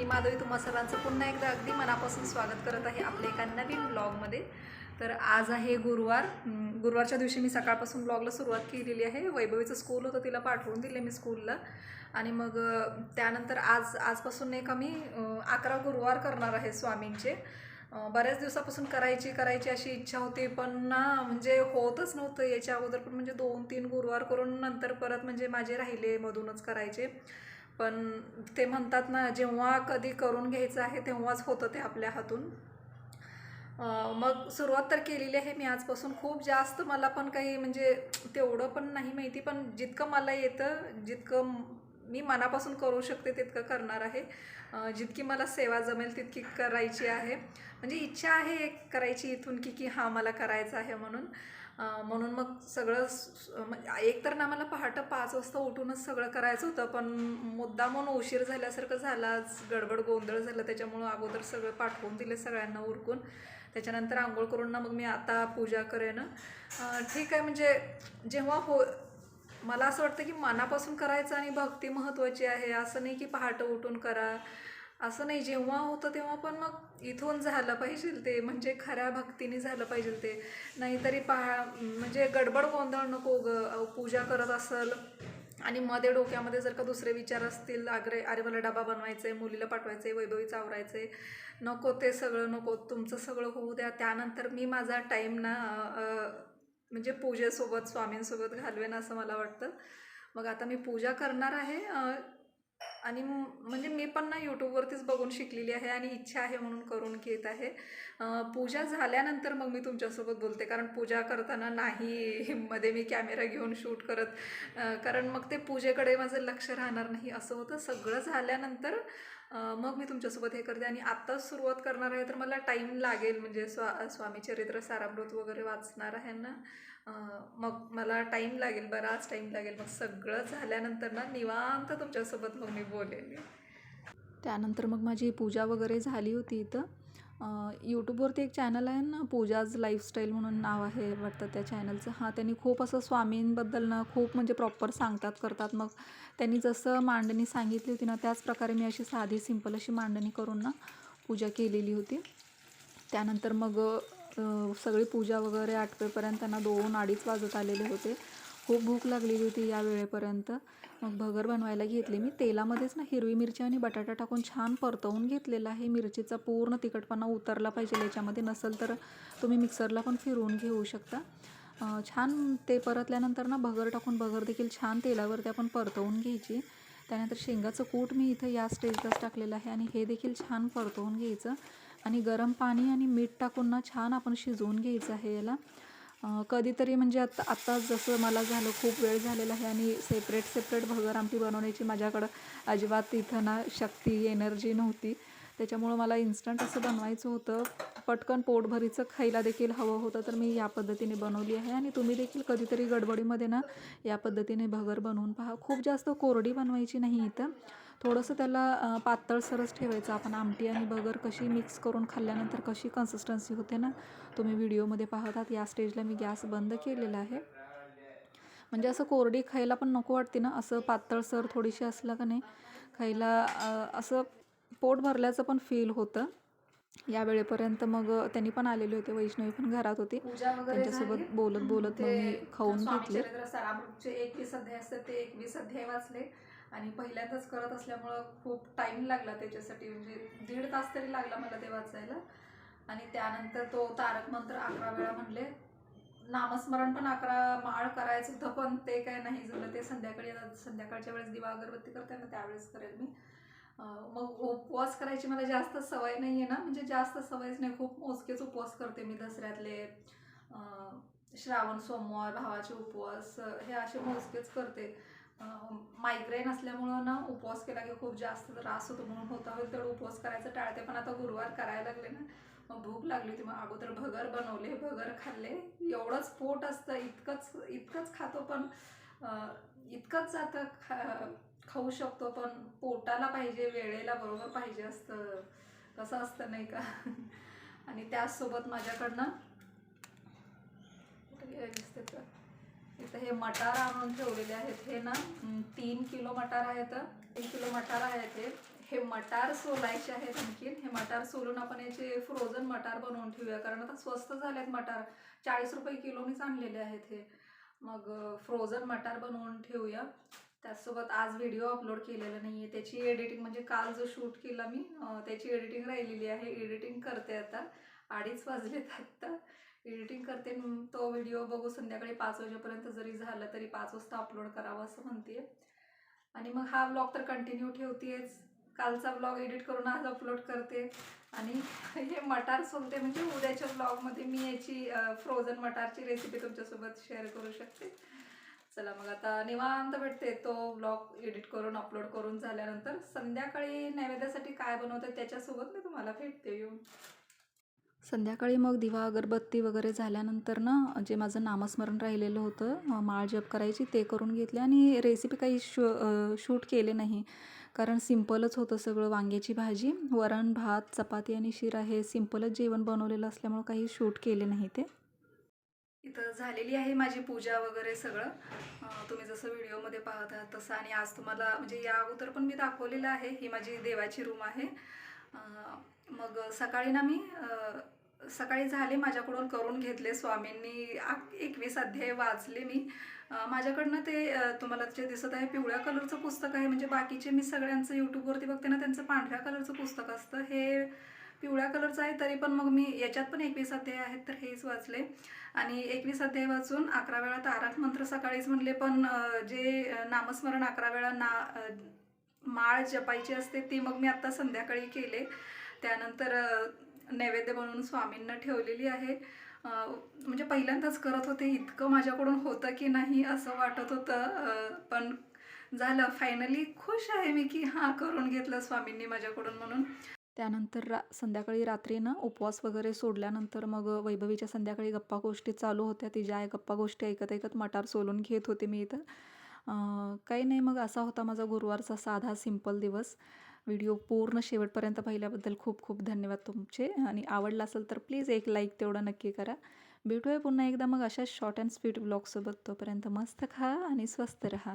मी माधवी तुम्हा सर्वांचं पुन्हा एकदा अगदी मनापासून स्वागत करत आहे आपल्या एका नवीन ब्लॉगमध्ये. तर आज आहे गुरुवार. गुरुवारच्या दिवशी मी सकाळपासून ब्लॉगला सुरुवात केलेली आहे. वैभवीचं स्कूल होतं तिला पाठवून दिले मी स्कूलला आणि मग त्यानंतर आज आजपासून एक आम्ही अकरा गुरुवार करणार आहे स्वामींचे. बऱ्याच दिवसापासून करायची करायची अशी इच्छा होती पण ना म्हणजे होतच नव्हतं. याच्या अगोदर पण म्हणजे दोन तीन गुरुवार करून नंतर परत म्हणजे माझे राहिले मधूनच करायचे. पण ते म्हणतात ना जेव्हा कधी करून घ्यायचं आहे तेव्हाच होतं ते आपल्या हातून. मग सुरुवात तर केलेली आहे मी आजपासून. खूप जास्त मला पण काही म्हणजे तेवढं पण नाही माहिती पण जितकं मला येतं जितकं मी मनापासून करू शकते तितकं करणार आहे. जितकी मला सेवा जमेल तितकी करायची आहे. म्हणजे इच्छा आहे एक करायची इथून की की हां मला करायचं आहे म्हणून. म्हणून मग सगळं म्हणजे एक तर ना मला पहाटं पाच वाजता उठूनच सगळं करायचं होतं पण मुद्दा म्हणून उशीर झाल्यासारखं झाला गडबड गोंधळ झालं त्याच्यामुळं अगोदर सगळं पाठवून दिले सगळ्यांना उरकून. त्याच्यानंतर आंघोळ करून ना मग मी आता पूजा करेन. ठीक आहे म्हणजे जेव्हा हो मला असं वाटतं की मनापासून करायचं आणि भक्ती महत्त्वाची आहे असं नाही की पहाटं उठून करा. असं नाही जेव्हा होतं तेव्हा पण मग इथून झालं पाहिजे ते म्हणजे खऱ्या भक्तीने झालं पाहिजे ते. नाहीतरी पहा म्हणजे गडबड गोंधळ नको ग पूजा करत असल आणि मध्ये डोक्यामध्ये जर का दुसरे विचार असतील आग्रे अरे मला डबा बनवायचा आहे मुलीला पाठवायचं आहे वैभवी चावरायचं आहे नको ते सगळं नको तुमचं सगळं होऊ द्या. त्यानंतर मी माझा टाईम ना म्हणजे पूजेसोबत स्वामींसोबत घालवेन असं मला वाटतं. मग आता मी पूजा करणार आहे आणि म्हणजे मी पण ना यूट्यूबवरतीच बघून शिकलेली आहे आणि इच्छा आहे म्हणून करून घेत आहे. पूजा झाल्यानंतर मग मी तुमच्यासोबत बोलते कारण पूजा करताना नाही मध्ये मी कॅमेरा घेऊन शूट करत. कारण मग ते पूजेकडे माझं लक्ष राहणार नाही. असं होतं. सगळं झाल्यानंतर मग मी तुमच्यासोबत हे करते. आणि आत्ताच सुरुवात करणार आहे तर मला टाईम लागेल. म्हणजे स्वा स्वामी चरित्र सारामृत वगैरे वाचणार आहे ना? मग मला टाईम लागेल बराच टाईम लागेल. मग सगळं झाल्यानंतर ना निवांत तुमच्यासोबत मग मी बोलेल त्यानंतर मग माझी पूजा वगैरे झाली होती इथं. यूट्यूबवरती एक चॅनल आहे ना पूजाज लाईफस्टाईल म्हणून नाव आहे वाटतं त्या चॅनलचं हां त्यांनी खूप असं स्वामींबद्दल ना खूप म्हणजे प्रॉपर सांगतात करतात. मग त्यांनी जसं मांडणी सांगितली होती ना त्याच प्रकारे मी अशी साधी सिंपल अशी मांडणी करून ना पूजा केलेली होती. त्यानंतर मग सगळी पूजा वगैरे आठवेपर्यंत त्यांना दोन अडीच वाजत आलेले होते. खूप भूक लागलेली होती या वेळेपर्यंत. मग भगर बनवायला घेतली मी. तेलामध्येच ना हिरवी मिरची आणि बटाटा टाकून छान परतवून घेतलेला आहे. मिरचीचा पूर्ण तिखटपणा उतरला पाहिजे. याच्यामध्ये नसेल तर तुम्ही मिक्सरला पण फिरवून घेऊ शकता. छान ते परतल्यानंतर ना भगर टाकून भगर देखील छान तेलावरती आपण परतवून घ्यायची. त्यानंतर शेंगाचं कूट मी इथं या स्टेजलाच टाकलेलं आहे आणि हे देखील छान परतवून घ्यायचं. आणि गरम पाणी आणि मीठ टाकून ना छान आपण शिजवून घ्यायचं आहे याला. कधीतरी म्हणजे आता आत्ता जसं मला झालं खूप वेळ झालेला आहे आणि सेपरेट सेपरेट भगर आमटी बनवण्याची माझ्याकडं अजिबात इथं ना शक्ती एनर्जी नव्हती. त्याच्यामुळं मला इन्स्टंट असं बनवायचं होतं. पटकन पोटभरीचं खायला देखील हवं होतं तर मी या पद्धतीने बनवली आहे. आणि तुम्ही देखील कधीतरी गडबडीमध्ये ना या पद्धतीने भगर बनवून पहा. खूप जास्त कोरडी बनवायची नाही इथं. थोडंसं त्याला पातळसरच ठेवायचं. आपण आमटी आणि भगर कशी मिक्स करून खाल्ल्यानंतर कशी कन्सिस्टन्सी होते ना तुम्ही व्हिडिओमध्ये पाहतात या स्टेजला मी गॅस बंद केलेला आहे. म्हणजे असं कोरडी खायला पण नको वाटते ना असं पातळसर थोडीशी असलं का नाही खायला असं पोट भरल्याचं पण फील होतं. या वेळेपर्यंत मग त्यांनी पण आलेले होते. वैष्णवी पण घरात होती. त्यांच्यासोबत. बोलत बोलत मग मी खाऊन घेतले. सारामृतचे एकवीस अध्याय असतात ते एकवीस अध्याय वाचले. आणि पहिल्यांदाच करत असल्यामुळं खूप टाइम लागला त्याच्यासाठी. म्हणजे दीड तास तरी लागला मला ते वाचायला. आणि त्यानंतर तो तारक मंत्र अकरा वेळा म्हणले. नामस्मरण पण अकरा माळ करायचं होतं पण ते काय नाही झालं ते संध्याकाळी संध्याकाळच्या वेळेस दिवा अगरबत्ती करते ना त्यावेळेस करेल मी. मग उपवास करायची मला जास्त सवय नाही आहे ना. म्हणजे जास्त सवयच नाही. खूप मोजकेच उपवास करते मी दसऱ्यातले. श्रावण सोमवार भावाचे उपवास हे असे मोजकेच करते. मायग्रेन असल्यामुळं ना उपवास केला की खूप जास्त त्रास होतो. म्हणून होता होईल तेवढं उपवास करायचं टाळते. पण आता गुरुवार करायला लागले ना मग भूक लागली होती. मग अगोदर भगर बनवले भगर खाल्ले. एवढंच पोट असतं. इतकंच इतकंच खातो पण इतकंच जातं खा खाऊ शकतो पण पोटाला पाहिजे वेळेला बरोबर पाहिजे असतं. कसं असतं नाही का? आणि त्याचसोबत माझ्याकडनं दिसते तर? इथं हे मटार आणून ठेवलेले आहेत. हे ना तीन किलो मटार आहेत. तीन किलो मटार आहेत हे. हे मटार सोलायचे आहेत आणखीन. हे मटार सोलून आपण याचे फ्रोझन मटार बनवून ठेवूया. कारण आता स्वस्त झाले आहेत मटार. चाळीस रुपये किलोनीच आणलेले आहेत हे. मग फ्रोझन मटार बनवून ठेवूया. त्याचसोबत आज व्हिडिओ अपलोड केलेला नाही आहे त्याची एडिटिंग म्हणजे काल जो शूट केला मी त्याची एडिटिंग राहिलेली आहे. एडिटिंग करते आता. अडीच वाजलेत आत्ता. एडिटिंग करते तो व्हिडिओ बघू संध्याकाळी पाच वाजेपर्यंत जरी झालं तरी पाच वाजता अपलोड करावा असं म्हणते आणि मग हा ब्लॉग तर कंटिन्यू ठेवतेच कालचा ब्लॉग एडिट करून आज अपलोड करते. आणि हे मटार सोलते म्हणजे उद्याच्या ब्लॉगमध्ये मी याची फ्रोझन मटारची रेसिपी तुमच्यासोबत शेअर करू शकते. चला मग आता निवांत भेटते तो ब्लॉग एडिट करून अपलोड करून झाल्यानंतर संध्याकाळी नैवेद्यासाठी काय बनवते त्याच्यासोबत मी तुम्हाला भेटते येऊन. संध्याकाळी मग दिवा अगरबत्ती वगैरे झाल्यानंतर ना जे माझं नामस्मरण राहिलेलं होतं माळ जप करायची ते करून घेतले आणि रेसिपी काही शू शूट केले नाही. कारण सिम्पलच होतं सगळं वांग्याची भाजी वरण भात चपाती आणि शिरा हे सिम्पलच जेवण बनवलेलं असल्यामुळं काही शूट केले नाही ते. इथं झालेली आहे माझी पूजा वगैरे सगळं. तुम्ही जसं व्हिडिओमध्ये पाहत आहात तसं आणि आज तुम्हाला म्हणजे या अगोदर पण मी दाखवलेलं आहे ही माझी देवाची रूम आहे. मग सकाळी ना मी सकाळी झाले माझ्याकडून करून घेतले स्वामींनी एकवीस अध्याय वाचले मी. माझ्याकडनं ते तुम्हाला जे दिसत आहे पिवळ्या कलरचं पुस्तक आहे म्हणजे बाकीचे मी सगळ्यांचं यूट्यूबवरती बघते ना त्यांचं पांढऱ्या कलरचं पुस्तक असतं. हे पिवळ्या कलरचा आहे तरी पण मग मी याच्यात पण एकवीस अध्याय आहेत तर हेच वाचले. आणि एकवीस अध्याय वाचून अकरा वेळा तारक मंत्र सकाळीच म्हणले पण जे नामस्मरण अकरा वेळा ना माळ जपायची असते ती मग मी आत्ता संध्याकाळी केले. त्यानंतर नैवेद्य बनवून स्वामींना ठेवलेली आहे. म्हणजे पहिल्यांदाच करत होते इतकं माझ्याकडून होतं की नाही असं वाटत होतं पण झालं. फायनली खुश आहे मी की हां करून घेतलं स्वामींनी माझ्याकडून म्हणून. त्यानंतर रा संध्याकाळी रात्री ना उपवास वगैरे सोडल्यानंतर मग वैभवीच्या संध्याकाळी गप्पा गोष्टी चालू होत्या. तिच्या आई गप्पा गोष्टी ऐकत ऐकत मटार सोलून घेत होते मी इथं. काही नाही मग असा होता माझा गुरुवारचा साधा सिंपल दिवस. व्हिडिओ पूर्ण शेवटपर्यंत पाहिल्याबद्दल खूप खूप धन्यवाद तुमचे. आणि आवडला असेल तर प्लीज एक लाईक तेवढं नक्की करा. भेटूया पुन्हा एकदा मग अशा शॉर्ट अँड स्वीट ब्लॉगसोबत तोपर्यंत मस्त खा आणि स्वस्त रहा.